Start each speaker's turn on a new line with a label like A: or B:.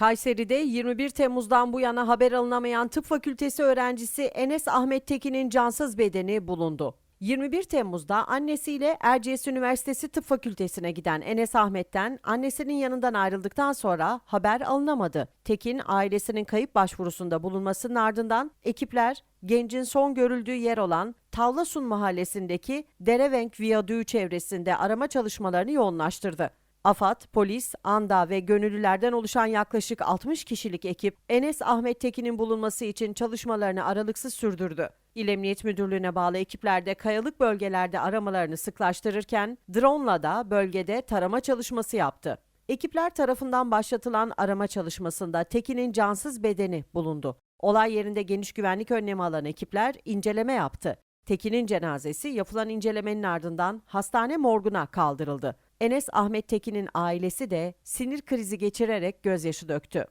A: Kayseri'de 21 Temmuz'dan bu yana haber alınamayan tıp fakültesi öğrencisi Enes Ahmet Tekin'in cansız bedeni bulundu. 21 Temmuz'da annesiyle Erciyes Üniversitesi Tıp Fakültesine giden Enes Ahmet'ten annesinin yanından ayrıldıktan sonra haber alınamadı. Tekin ailesinin kayıp başvurusunda bulunmasının ardından ekipler gencin son görüldüğü yer olan Tavlasun mahallesindeki Derevenk Viyadüğü çevresinde arama çalışmalarını yoğunlaştırdı. AFAD, polis, ANDA ve gönüllülerden oluşan yaklaşık 60 kişilik ekip Enes Ahmet Tekin'in bulunması için çalışmalarını aralıksız sürdürdü. İl Emniyet Müdürlüğü'ne bağlı ekipler de kayalık bölgelerde aramalarını sıklaştırırken drone'la da bölgede tarama çalışması yaptı. Ekipler tarafından başlatılan arama çalışmasında Tekin'in cansız bedeni bulundu. Olay yerinde geniş güvenlik önlemi alan ekipler inceleme yaptı. Tekin'in cenazesi yapılan incelemenin ardından hastane morguna kaldırıldı. Enes Ahmet Tekin'in ailesi de sinir krizi geçirerek gözyaşı döktü.